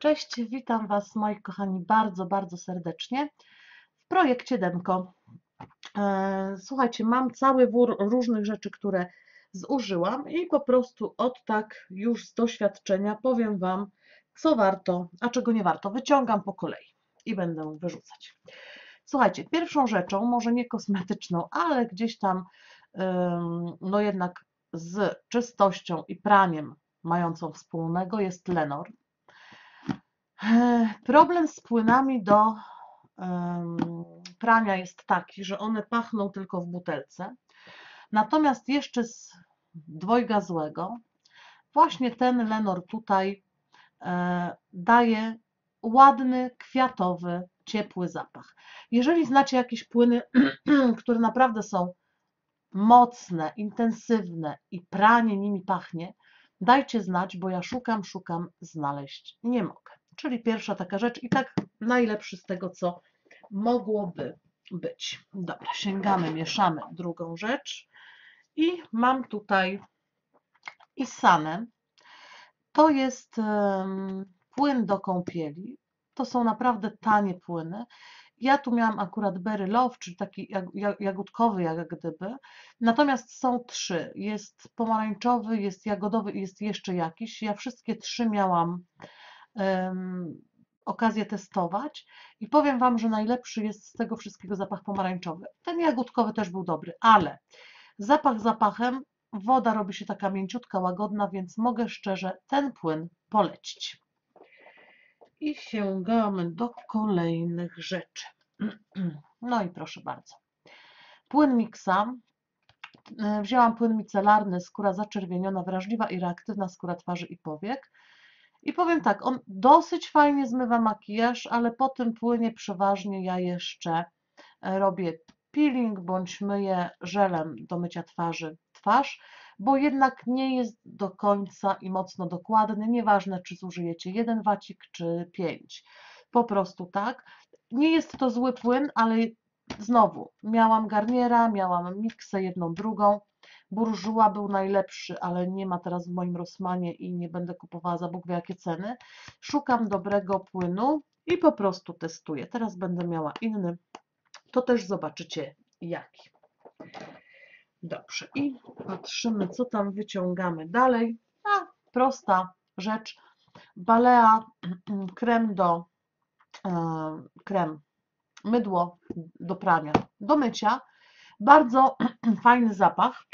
Cześć, witam Was moi kochani bardzo, bardzo serdecznie w projekcie Demko. E, Słuchajcie, mam cały wór różnych rzeczy, które zużyłam i po prostu od tak już z doświadczenia powiem Wam, co warto, a czego nie warto. Wyciągam po kolei i będę wyrzucać. Słuchajcie, pierwszą rzeczą, może nie kosmetyczną, ale gdzieś tam, ym, no jednak z czystością i praniem mającą wspólnego jest Lenor. Problem z płynami do prania jest taki, że one pachną tylko w butelce. Natomiast jeszcze z dwojga złego, właśnie ten Lenor tutaj e, daje ładny, kwiatowy, ciepły zapach. Jeżeli znacie jakieś płyny, które naprawdę są mocne, intensywne i pranie nimi pachnie, dajcie znać, bo ja szukam, szukam, znaleźć nie mogę. Czyli pierwsza taka rzecz i tak najlepszy z tego, co mogłoby być. Dobra, sięgamy, mieszamy drugą rzecz i mam tutaj Isanę. To jest płyn do kąpieli. To są naprawdę tanie płyny. Ja tu miałam akurat Berry Love, czyli taki jag, jag, jagódkowy jak gdyby. Natomiast są trzy. Jest pomarańczowy, jest jagodowy i jest jeszcze jakiś. Ja wszystkie trzy miałam okazję testować i powiem Wam, że najlepszy jest z tego wszystkiego zapach pomarańczowy. Ten jagódkowy też był dobry, ale zapach zapachem, woda robi się taka mięciutka, łagodna, więc mogę szczerze ten płyn polecić. I sięgamy do kolejnych rzeczy. No i proszę bardzo. Płyn Mixa. Wzięłam płyn micelarny, skóra zaczerwieniona, wrażliwa i reaktywna skóra twarzy i powiek. I powiem tak, on dosyć fajnie zmywa makijaż, ale po tym płynie przeważnie ja jeszcze e, robię peeling bądź myję żelem do mycia twarzy twarz, bo jednak nie jest do końca i mocno dokładny. Nieważne, czy zużyjecie jeden wacik, czy pięć. Po prostu tak. Nie jest to zły płyn, ale znowu miałam Garniera, miałam Mixę, jedną, drugą. Burżuła był najlepszy, ale nie ma teraz w moim Rossmanie i nie będę kupowała za Bóg wie jakie ceny. Szukam dobrego płynu i po prostu testuję. Teraz będę miała inny, to też zobaczycie jaki. Dobrze, i patrzymy, co tam wyciągamy dalej. A, prosta rzecz. Balea, krem do e, krem, mydło do prania, do mycia. Bardzo fajny zapach.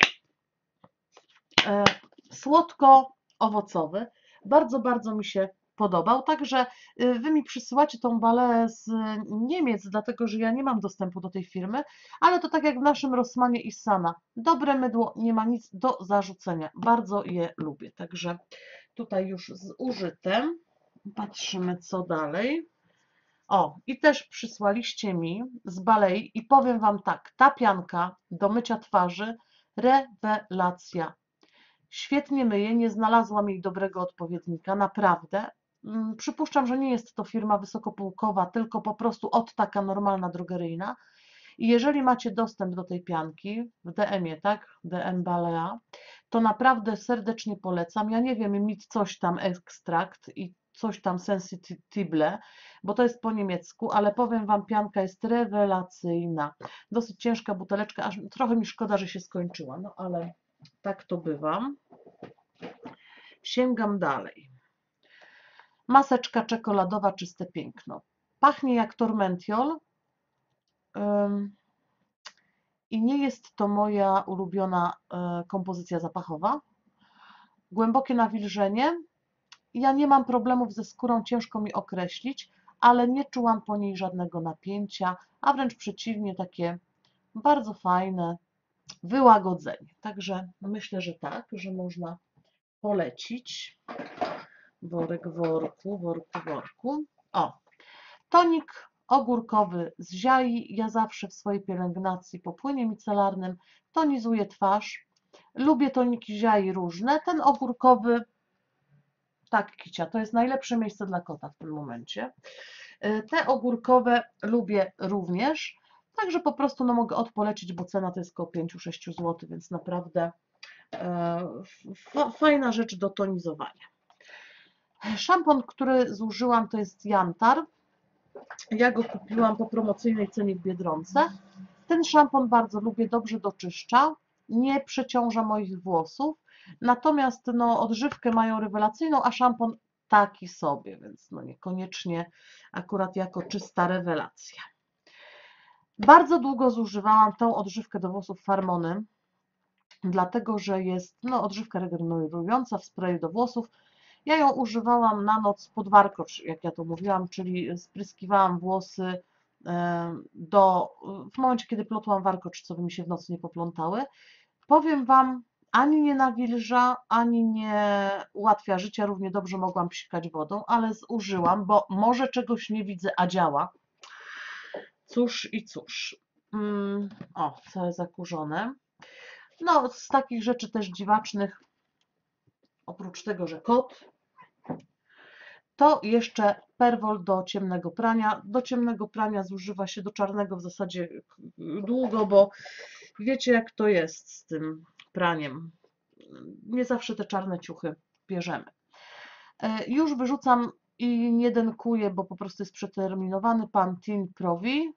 E, Słodko-owocowy. Bardzo, bardzo mi się podobał. Także y, Wy mi przysyłacie tą balę z Niemiec, dlatego że ja nie mam dostępu do tej firmy, ale to tak jak w naszym Rossmanie i Sana. Dobre mydło, nie ma nic do zarzucenia. Bardzo je lubię. Także tutaj już zużyte. Patrzymy, co dalej. O, i też przysłaliście mi z balei i powiem Wam tak, ta pianka do mycia twarzy, rewelacja. Świetnie myje, nie znalazłam jej dobrego odpowiednika, naprawdę. Mm, Przypuszczam, że nie jest to firma wysokopółkowa, tylko po prostu od taka normalna drogeryjna. I jeżeli macie dostęp do tej pianki w DM-ie, tak, DM Balea, to naprawdę serdecznie polecam. Ja nie wiem, mit coś tam ekstrakt i coś tam sensitive, bo to jest po niemiecku, ale powiem Wam, pianka jest rewelacyjna. Dosyć ciężka buteleczka, aż trochę mi szkoda, że się skończyła, no ale tak to bywa. Sięgam dalej. Maseczka czekoladowa, czyste piękno. Pachnie jak tormentiol i nie jest to moja ulubiona e, kompozycja zapachowa. Głębokie nawilżenie. Ja nie mam problemów ze skórą, ciężko mi określić, ale nie czułam po niej żadnego napięcia, a wręcz przeciwnie, takie bardzo fajne wyłagodzenie. Także myślę, że tak, że można polecić. Worek, worku, worku, worku. O, tonik ogórkowy z ziai. Ja zawsze w swojej pielęgnacji po płynie micelarnym tonizuję twarz. Lubię toniki ziai różne. Ten ogórkowy, tak Kicia, to jest najlepsze miejsce dla kota w tym momencie. Y, Te ogórkowe lubię również. Także po prostu no, mogę odpolecić, bo cena to jest około 5-6 zł, więc naprawdę e, fa- fajna rzecz do tonizowania. Szampon, który zużyłam, to jest Jantar. Ja go kupiłam po promocyjnej cenie w Biedronce. Ten szampon bardzo lubię, dobrze doczyszcza, nie przeciąża moich włosów. Natomiast no, odżywkę mają rewelacyjną, a szampon taki sobie, więc no niekoniecznie akurat jako czysta rewelacja. Bardzo długo zużywałam tą odżywkę do włosów Farmony, dlatego że jest no, odżywka regenerująca w sprayu do włosów. Ja ją używałam na noc pod warkocz, jak ja to mówiłam, czyli spryskiwałam włosy e, do, w momencie, kiedy plotłam warkocz, co by mi się w nocy nie poplątały. Powiem Wam, ani nie nawilża, ani nie ułatwia życia, równie dobrze mogłam psikać wodą, ale zużyłam, bo może czegoś nie widzę, a działa. Cóż i cóż. Mm, o, całe zakurzone. No, z takich rzeczy też dziwacznych, oprócz tego, że kot, to jeszcze perwol do ciemnego prania. Do ciemnego prania zużywa się do czarnego w zasadzie długo, bo wiecie jak to jest z tym praniem. Nie zawsze te czarne ciuchy bierzemy. E, już wyrzucam i nie denkuję, bo po prostu jest przeterminowany Pantene Provi.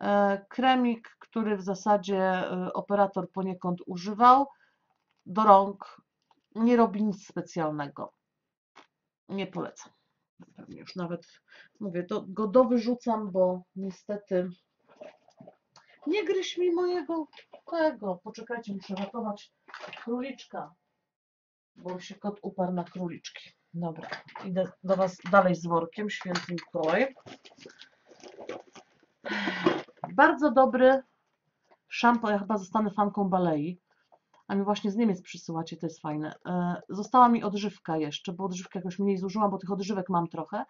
E, kremik, który w zasadzie e, operator poniekąd używał do rąk, nie robi nic specjalnego. Nie polecam. Pewnie już nawet mówię, to go bo niestety nie gryź mi mojego tego. Poczekajcie, muszę ratować króliczka, bo się kot uparł na króliczki. Dobra, idę do Was dalej z workiem, święty Mikołaj. Bardzo dobry szampon, ja chyba zostanę fanką Balei, a mi właśnie z Niemiec przysyłacie, to jest fajne. E, została mi odżywka jeszcze, bo odżywkę jakoś mniej zużyłam, bo tych odżywek mam trochę.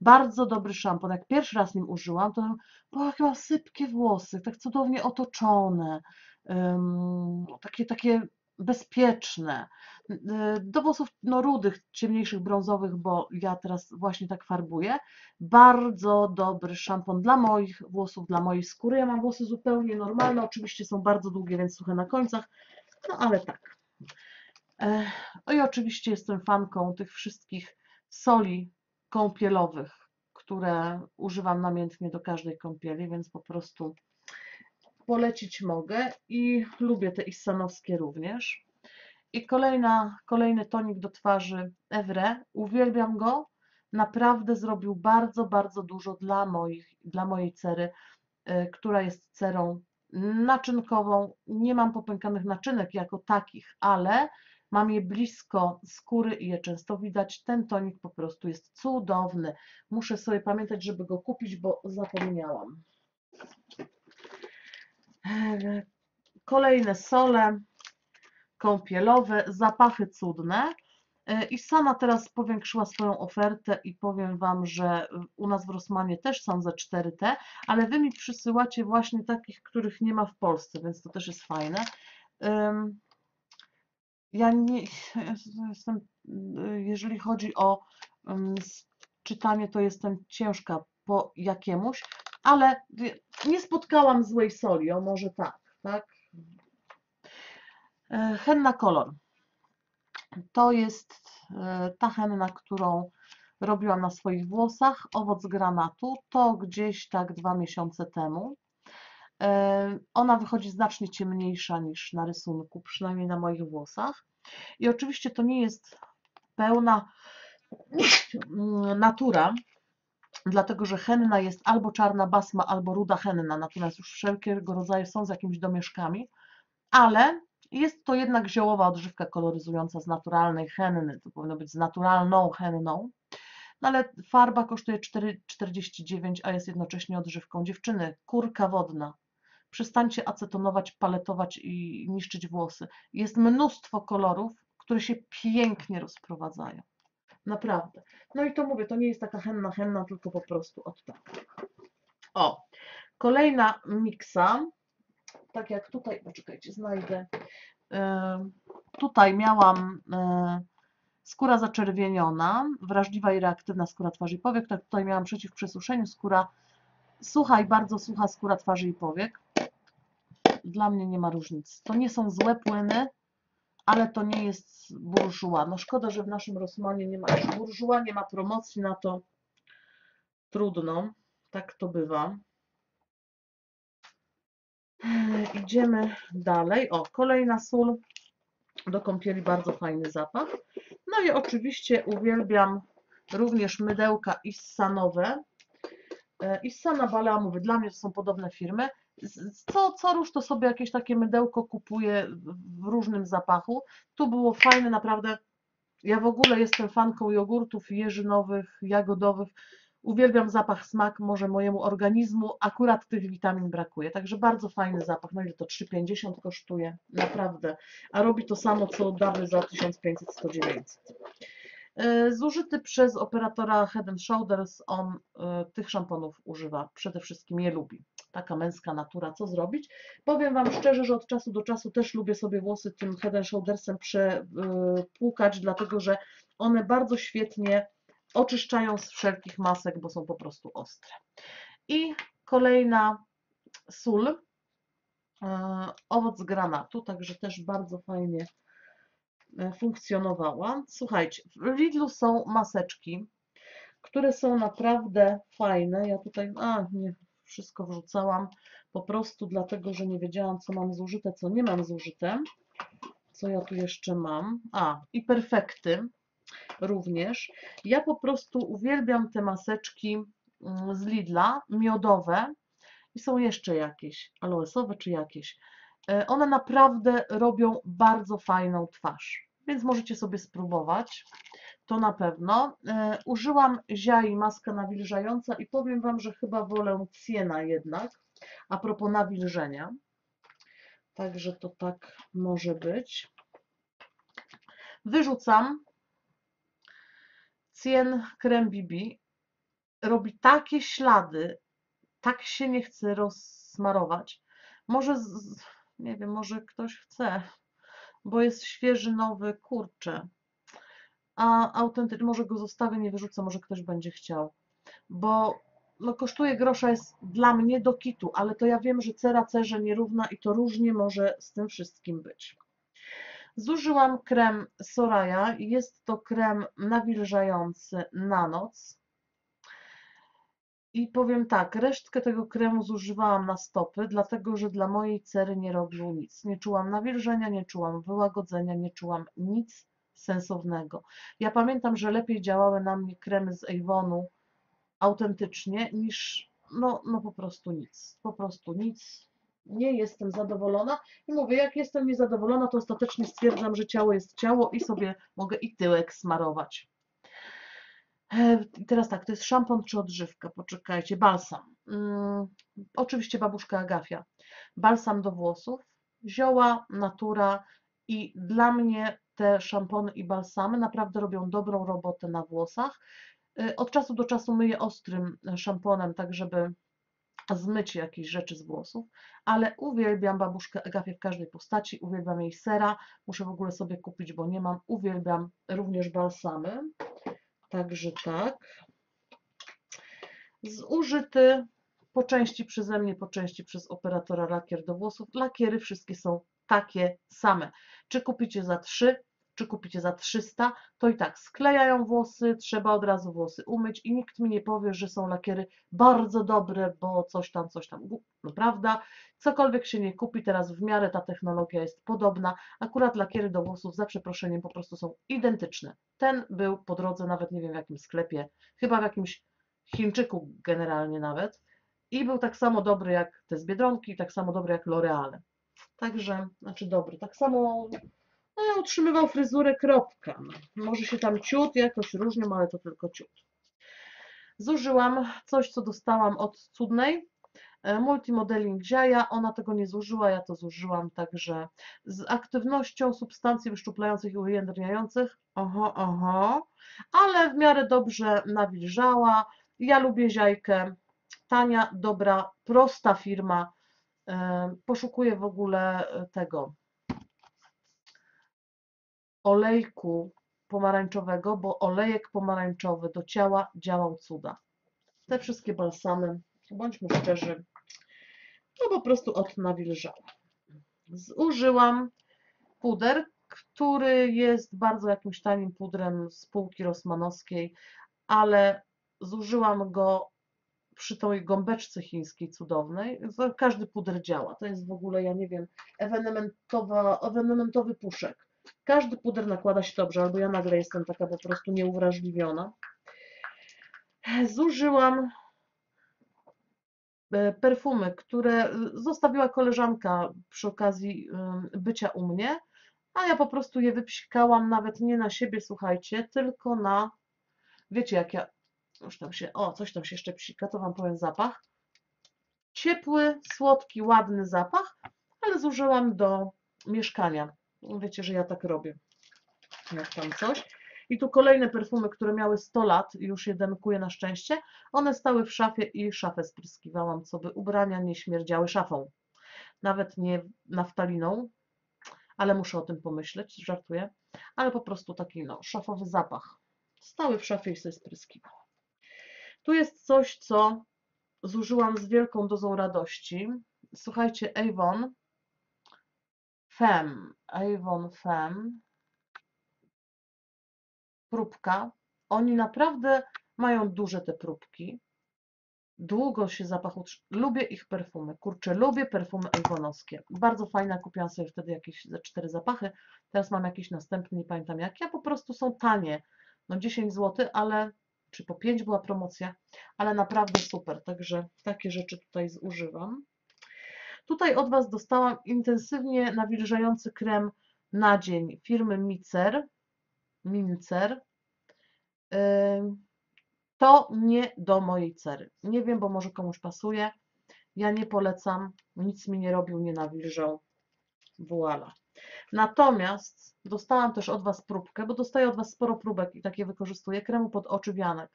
Bardzo dobry szampon. Jak pierwszy raz nim użyłam, to bo jakie mam sypkie włosy, tak cudownie otoczone, um, takie, takie bezpieczne. Y, do włosów no, rudych, ciemniejszych, brązowych, bo ja teraz właśnie tak farbuję. Bardzo dobry szampon dla moich włosów, dla mojej skóry. Ja mam włosy zupełnie normalne, oczywiście są bardzo długie, więc suche na końcach, no ale tak. No i oczywiście jestem fanką tych wszystkich soli kąpielowych, które używam namiętnie do każdej kąpieli, więc po prostu polecić mogę i lubię te issanowskie również. I kolejna, kolejny tonik do twarzy Evre. Uwielbiam go. Naprawdę zrobił bardzo, bardzo dużo dla, moich, dla mojej cery, y, która jest cerą naczynkową. Nie mam popękanych naczynek jako takich, ale mam je blisko skóry i je często widać. Ten tonik po prostu jest cudowny. Muszę sobie pamiętać, żeby go kupić, bo zapomniałam. Kolejne sole kąpielowe, zapachy cudne. I sama teraz powiększyła swoją ofertę i powiem Wam, że u nas w Rosmanie też są ze 4T, ale Wy mi przysyłacie właśnie takich, których nie ma w Polsce, więc to też jest fajne. Ja nie jestem, jeżeli chodzi o czytanie, to jestem ciężka po jakiemuś, ale nie spotkałam złej soli, o może tak, tak? E, henna kolor. To jest e, ta henna, którą robiłam na swoich włosach, owoc granatu, to gdzieś tak dwa miesiące temu. E, ona wychodzi znacznie ciemniejsza niż na rysunku, przynajmniej na moich włosach. I oczywiście to nie jest pełna natura, dlatego że henna jest albo czarna basma, albo ruda henna, natomiast już wszelkiego rodzaju są z jakimiś domieszkami, ale jest to jednak ziołowa odżywka koloryzująca z naturalnej henny, to powinno być z naturalną henną, no ale farba kosztuje 4,49, a jest jednocześnie odżywką. Dziewczyny, kurka wodna, przestańcie acetonować, paletować i niszczyć włosy. Jest mnóstwo kolorów, które się pięknie rozprowadzają. Naprawdę. No i to mówię, to nie jest taka henna, henna, tylko po prostu od tak. O, kolejna miksa, tak jak tutaj, poczekajcie, znajdę. Tutaj miałam e, skóra zaczerwieniona, wrażliwa i reaktywna skóra twarzy i powiek. Tak tutaj miałam przeciw przesuszeniu skóra sucha i bardzo sucha skóra twarzy i powiek. Dla mnie nie ma różnic. To nie są złe płyny, ale to nie jest burżuła. No szkoda, że w naszym Rosmanie nie ma już burżuła, nie ma promocji na to. Trudno, tak to bywa. Idziemy dalej. O, kolejna sól do kąpieli, bardzo fajny zapach. No i oczywiście uwielbiam również mydełka Issanowe. E, Issana Balamowy, dla mnie to są podobne firmy. Co, co róż to sobie jakieś takie mydełko kupuję w różnym zapachu. Tu było fajne, naprawdę. Ja w ogóle jestem fanką jogurtów jeżynowych, jagodowych. Uwielbiam zapach, smak, może mojemu organizmu akurat tych witamin brakuje. Także bardzo fajny zapach. No ile to 3,50 kosztuje? Naprawdę. A robi to samo, co dawy za 1500-1900. E, Zużyty przez operatora Head Shoulders, on e, tych szamponów używa, przede wszystkim je lubi. Taka męska natura, co zrobić? Powiem Wam szczerze, że od czasu do czasu też lubię sobie włosy tym Head and Shouldersem przepłukać, dlatego że one bardzo świetnie oczyszczają z wszelkich masek, bo są po prostu ostre. I kolejna sól, e, owoc granatu, także też bardzo fajnie e, funkcjonowała. Słuchajcie, w Lidlu są maseczki, które są naprawdę fajne. Ja tutaj, a nie, wszystko wrzucałam po prostu dlatego, że nie wiedziałam, co mam zużyte, co nie mam zużyte. Co ja tu jeszcze mam? A, i perfekty również. Ja po prostu uwielbiam te maseczki mm, z Lidla, miodowe i są jeszcze jakieś, aloesowe czy jakieś. E, One naprawdę robią bardzo fajną twarz, więc możecie sobie spróbować. To na pewno. E, Użyłam ziai maska nawilżająca i powiem Wam, że chyba wolę Ciena jednak, a propos nawilżenia. Także to tak może być. Wyrzucam Cien Creme BB robi takie ślady, tak się nie chce rozsmarować. Może, z, nie wiem, może ktoś chce, bo jest świeży, nowy, kurczę. A autentycznie, może go zostawię, nie wyrzucę, może ktoś będzie chciał. Bo no, kosztuje grosza, jest dla mnie do kitu, ale to ja wiem, że cera cerze nierówna i to różnie może z tym wszystkim być. Zużyłam krem Soraya. Jest to krem nawilżający na noc. I powiem tak, resztkę tego kremu zużywałam na stopy, dlatego że dla mojej cery nie robił nic. Nie czułam nawilżenia, nie czułam wyłagodzenia, nie czułam nic sensownego. Ja pamiętam, że lepiej działały na mnie kremy z Avonu autentycznie niż no, no po prostu nic. Po prostu nic. Nie jestem zadowolona i mówię, jak jestem niezadowolona, to ostatecznie stwierdzam, że ciało jest ciało i sobie mogę i tyłek smarować. E, teraz tak, to jest szampon czy odżywka? Poczekajcie, balsam. Mm, oczywiście babuszka Agafia. Balsam do włosów, zioła, natura i dla mnie te szampony i balsamy naprawdę robią dobrą robotę na włosach. E, Od czasu do czasu myję ostrym szamponem, tak żeby zmyć jakieś rzeczy z włosów, ale uwielbiam babuszkę Agafię w każdej postaci, uwielbiam jej sera, muszę w ogóle sobie kupić, bo nie mam, uwielbiam również balsamy, także tak. Zużyty po części przeze mnie, po części przez operatora lakier do włosów. Lakiery wszystkie są takie same. Czy kupicie za 3, czy kupicie za 300, to i tak sklejają włosy, trzeba od razu włosy umyć i nikt mi nie powie, że są lakiery bardzo dobre, bo coś tam, coś tam. No prawda, cokolwiek się nie kupi, teraz w miarę ta technologia jest podobna. Akurat lakiery do włosów za przeproszeniem po prostu są identyczne. Ten był po drodze, nawet nie wiem w jakim sklepie, chyba w jakimś Chińczyku generalnie nawet. I był tak samo dobry jak te z Biedronki, tak samo dobry jak L'Oreal. Także, znaczy dobry, tak samo no, utrzymywał fryzurę, kropka. No, może się tam ciut jakoś różnią, ale to tylko ciut. Zużyłam coś, co dostałam od cudnej. e, Multimodeling Ziaja, ona tego nie zużyła, ja to zużyłam, także z aktywnością substancji wyszczuplających i ujędrniających, oho, oho, ale w miarę dobrze nawilżała. Ja lubię ziajkę, tania, dobra, prosta firma. E, Poszukuję w ogóle e, tego olejku pomarańczowego, bo olejek pomarańczowy do ciała działał cuda. Te wszystkie balsamy, bądźmy szczerzy, to po prostu od nawilżała. Zużyłam puder który jest bardzo jakimś tanim pudrem z półki rosmanowskiej, ale zużyłam go przy tej gąbeczce chińskiej cudownej. Każdy puder działa. To jest w ogóle, ja nie wiem, ewenementowy puszek. Każdy puder nakłada się dobrze, albo ja nagle jestem taka po prostu nieuwrażliwiona. Zużyłam e, perfumy, które zostawiła koleżanka przy okazji ym, bycia u mnie, a ja po prostu je wypsikałam nawet nie na siebie, słuchajcie, tylko na, wiecie jak ja, już tam się, o, coś tam się jeszcze psika, to Wam powiem zapach. Ciepły, słodki, ładny zapach, ale zużyłam do mieszkania. Wiecie, że ja tak robię, jak tam coś. I tu kolejne perfumy, które miały 100 lat, już je demkuję na szczęście. One stały w szafie i szafę spryskiwałam, co by ubrania nie śmierdziały szafą. Nawet nie naftaliną, ale muszę o tym pomyśleć, żartuję. Ale po prostu taki no, szafowy zapach. Stały w szafie i sobie spryskiwałam. Tu jest coś, co zużyłam z wielką dozą radości. Słuchajcie, Avon Femme, Avon Femme, próbka. Oni naprawdę mają duże te próbki. Długo się zapach utrzyma. Lubię ich perfumy. Kurczę, lubię perfumy Avonowskie. Bardzo fajne. Kupiłam sobie wtedy jakieś ze cztery zapachy. Teraz mam jakiś następny, nie pamiętam jakie. Po prostu są tanie. No 10 zł, ale czy po 5 była promocja, ale naprawdę super. Także takie rzeczy tutaj zużywam. Tutaj od Was dostałam intensywnie nawilżający krem na dzień firmy Micer. Mincer. To nie do mojej cery. Nie wiem, bo może komuś pasuje. Ja nie polecam. Nic mi nie robił, nie nawilżał. Voila. Natomiast dostałam też od Was próbkę, bo dostaję od Was sporo próbek i takie wykorzystuję, kremu pod oczy wianek.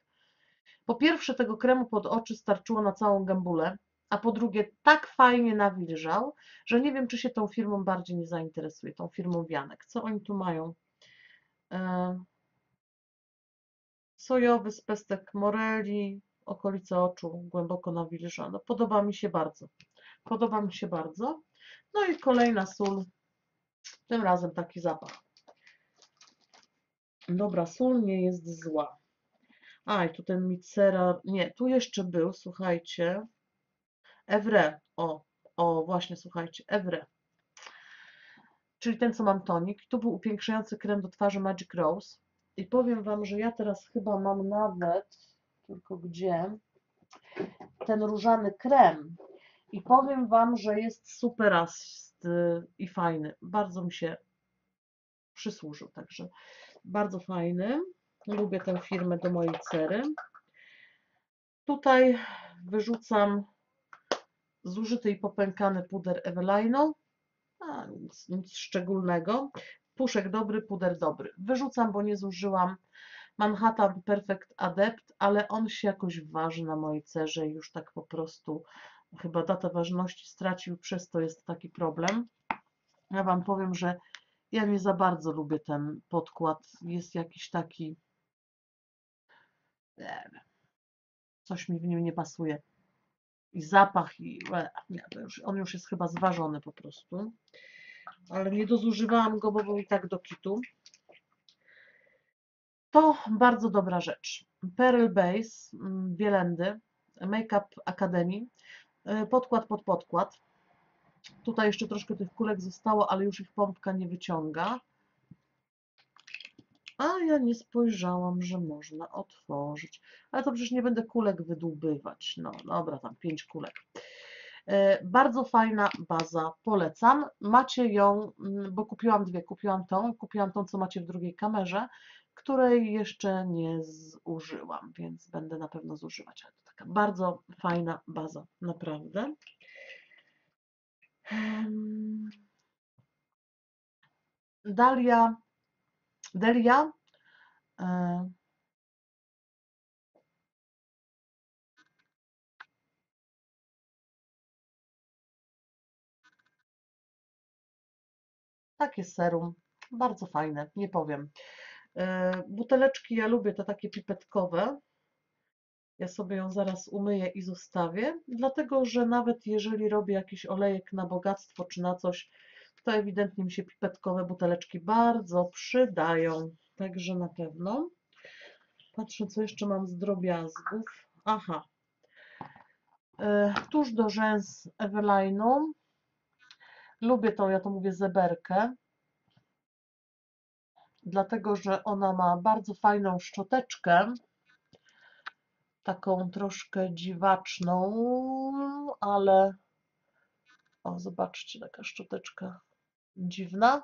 Po pierwsze, tego kremu pod oczy starczyło na całą gębulę, a po drugie, tak fajnie nawilżał, że nie wiem, czy się tą firmą bardziej nie zainteresuje, tą firmą wianek. Co oni tu mają? E, Sojowy z pestek moreli, okolice oczu głęboko nawilżone. Podoba mi się bardzo. Podoba mi się bardzo. No i kolejna sól, tym razem taki zapach. Dobra, sól nie jest zła. A, i tu ten micera, nie, tu jeszcze był, słuchajcie, Evre, o, o, właśnie, słuchajcie, Evre. Czyli ten, co mam tonik. Tu był upiększający krem do twarzy Magic Rose. I powiem Wam, że ja teraz chyba mam nawet, tylko gdzie, ten różany krem. I powiem Wam, że jest superasty i fajny. Bardzo mi się przysłużył, także bardzo fajny. Lubię tę firmę do mojej cery. Tutaj wyrzucam zużyty i popękany puder Evelino. A, nic, nic szczególnego. Puszek dobry, puder dobry. Wyrzucam, bo nie zużyłam Manhattan Perfect Adept, ale on się jakoś waży na mojej cerze już tak po prostu chyba data ważności stracił, przez to jest taki problem. Ja Wam powiem, że ja nie za bardzo lubię ten podkład. Jest jakiś taki. Nie wiem, coś mi w nim nie pasuje. I zapach, i nie, już, on już jest chyba zważony po prostu. Ale nie dozużywałam go, bo był i tak do kitu. To bardzo dobra rzecz. Pearl Base, mm, Bielendy, Makeup Academy, e, podkład pod podkład. Tutaj jeszcze troszkę tych kulek zostało, ale już ich pompka nie wyciąga. A ja nie spojrzałam, że można otworzyć. Ale to przecież nie będę kulek wydłubywać. No dobra, tam pięć kulek. E, Bardzo fajna baza, polecam. Macie ją, mm, bo kupiłam dwie. Kupiłam tą, kupiłam tą, co macie w drugiej kamerze, której jeszcze nie zużyłam, więc będę na pewno zużywać. Ale to taka bardzo fajna baza, naprawdę. Dalia, Delia, e, takie serum, bardzo fajne, nie powiem. E, Buteleczki ja lubię, te takie pipetkowe. Ja sobie ją zaraz umyję i zostawię, dlatego że nawet jeżeli robię jakiś olejek na bogactwo czy na coś, to ewidentnie mi się pipetkowe buteleczki bardzo przydają. Także na pewno. Patrzę, co jeszcze mam z drobiazgów. Aha. E, Tuż do rzęs Eveline'u. Lubię tą, ja to mówię, zeberkę. Dlatego, że ona ma bardzo fajną szczoteczkę. Taką troszkę dziwaczną, ale o, zobaczcie, taka szczoteczka dziwna,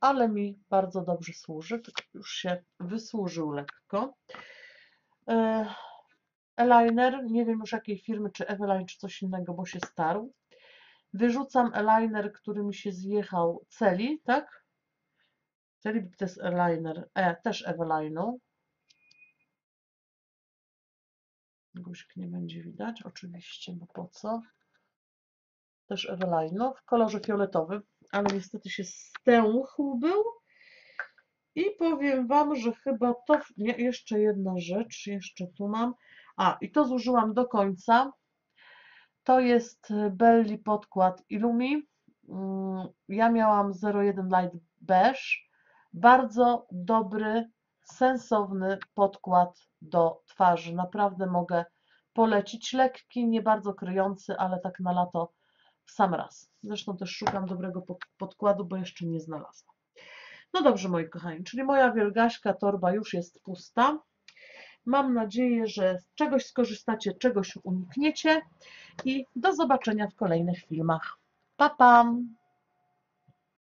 ale mi bardzo dobrze służy. Już się wysłużył lekko. E, Eliner, nie wiem już jakiej firmy, czy Eveline, czy coś innego, bo się starł. Wyrzucam eliner, który mi się zjechał celi, tak? Celi to jest eliner, e, też Eveline'u. Guzik nie będzie widać, oczywiście, bo po co? Też Eveline'u w kolorze fioletowym, ale niestety się stęchł był. I powiem Wam, że chyba to, nie, jeszcze jedna rzecz, jeszcze tu mam. A, i to zużyłam do końca. To jest Belli podkład Illumi. Mm, Ja miałam 01 Light Beige. Bardzo dobry, sensowny podkład do twarzy. Naprawdę mogę polecić. Lekki, nie bardzo kryjący, ale tak na lato sam raz. Zresztą też szukam dobrego pod- podkładu, bo jeszcze nie znalazłam. No dobrze, moi kochani, czyli moja wielgaśka torba już jest pusta. Mam nadzieję, że czegoś skorzystacie, czegoś unikniecie i do zobaczenia w kolejnych filmach. Pa, pam!